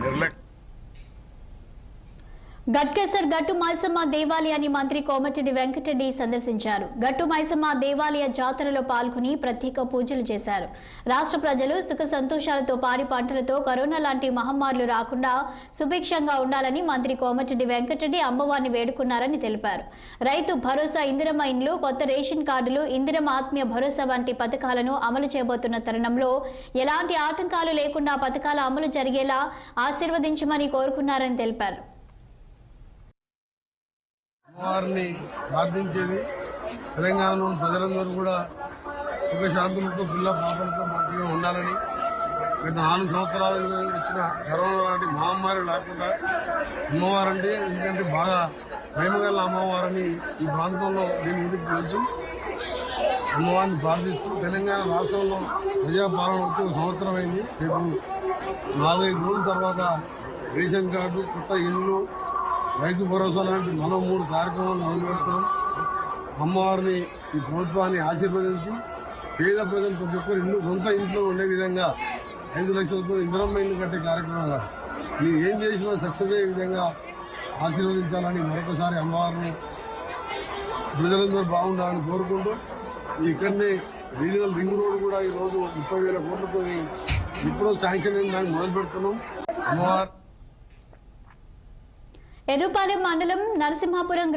ನಿರ್ಲಕ್ಷ್ಯ గట్కేసర్ గట్టు మైసమ్మ దేవాలయాన్ని మంత్రి కోమటిరెడ్డి వెంకటరెడ్డి సందర్శించారు. గట్టు మైసమ్మ దేవాలయ జాతరలో పాల్గొని ప్రత్యేక పూజలు చేశారు. రాష్ట్ర ప్రజలు సుఖ సంతోషాలతో పాడి పంటలతో కరోనా లాంటి మహమ్మారులు రాకుండా సుభిక్షంగా ఉండాలని మంత్రి కోమటిరెడ్డి వెంకటరెడ్డి అమ్మవారిని వేడుకున్నారని తెలిపారు. రైతు భరోసా ఇందిరమ్మ ఇండ్లు కొత్త రేషన్ కార్డులు ఇందిరమ్మ ఆత్మీయ భరోసా వంటి పథకాలను అమలు చేయబోతున్న తరుణంలో ఎలాంటి ఆటంకాలు లేకుండా పథకాల అమలు జరిగేలా ఆశీర్వదించమని కోరుకున్నారని తెలిపారు. అమ్మవారిని ప్రార్థించేది. తెలంగాణలోని ప్రజలందరూ కూడా సుఖశాంతులతో పిల్ల పాపలతో మంచిగా ఉండాలని గత నాలుగు సంవత్సరాల వచ్చిన కరోనా లాంటి మహమ్మారి లేకుండా అమ్మవారంటే ఎందుకంటే బాగా ప్రేమగల అమ్మవారిని ఈ ప్రాంతంలో దీని గురించి తెలుసు? అమ్మవారిని ప్రార్థిస్తూ తెలంగాణ రాష్ట్రంలో ప్రజాపాలన వచ్చి ఒక సంవత్సరం అయింది. రేపు నాలుగైదు రోజుల తర్వాత రేషన్ కార్డు కొత్త ఇండ్లు రైతు భరోసా లాంటి మరో మూడు కార్యక్రమాలు మొదలు అమ్మవారిని ఈ ప్రభుత్వాన్ని ఆశీర్వదించి పేద ప్రజలు ప్రతి ఒక్కరు ఇల్లు సొంత ఇంట్లో ఉండే విధంగా ఐదు లక్షలతో ఇంధనం ఇల్లు కట్టే కార్యక్రమంగా మీరు ఏం చేసినా సక్సెస్ అయ్యే విధంగా ఆశీర్వదించాలని మరొకసారి అమ్మవారిని ప్రజలందరూ బాగుండాలని కోరుకుంటూ ఇక్కడనే రీజనల్ రింగ్ రోడ్ కూడా ఈ రోజు ముప్పై వేల కోట్లతో ఇప్పుడు శాంక్షన్ అయిన దాన్ని మొదలు పెడుతున్నాం అమ్మవారు ఎర్రుపాలెం మండలం నరసింహాపురం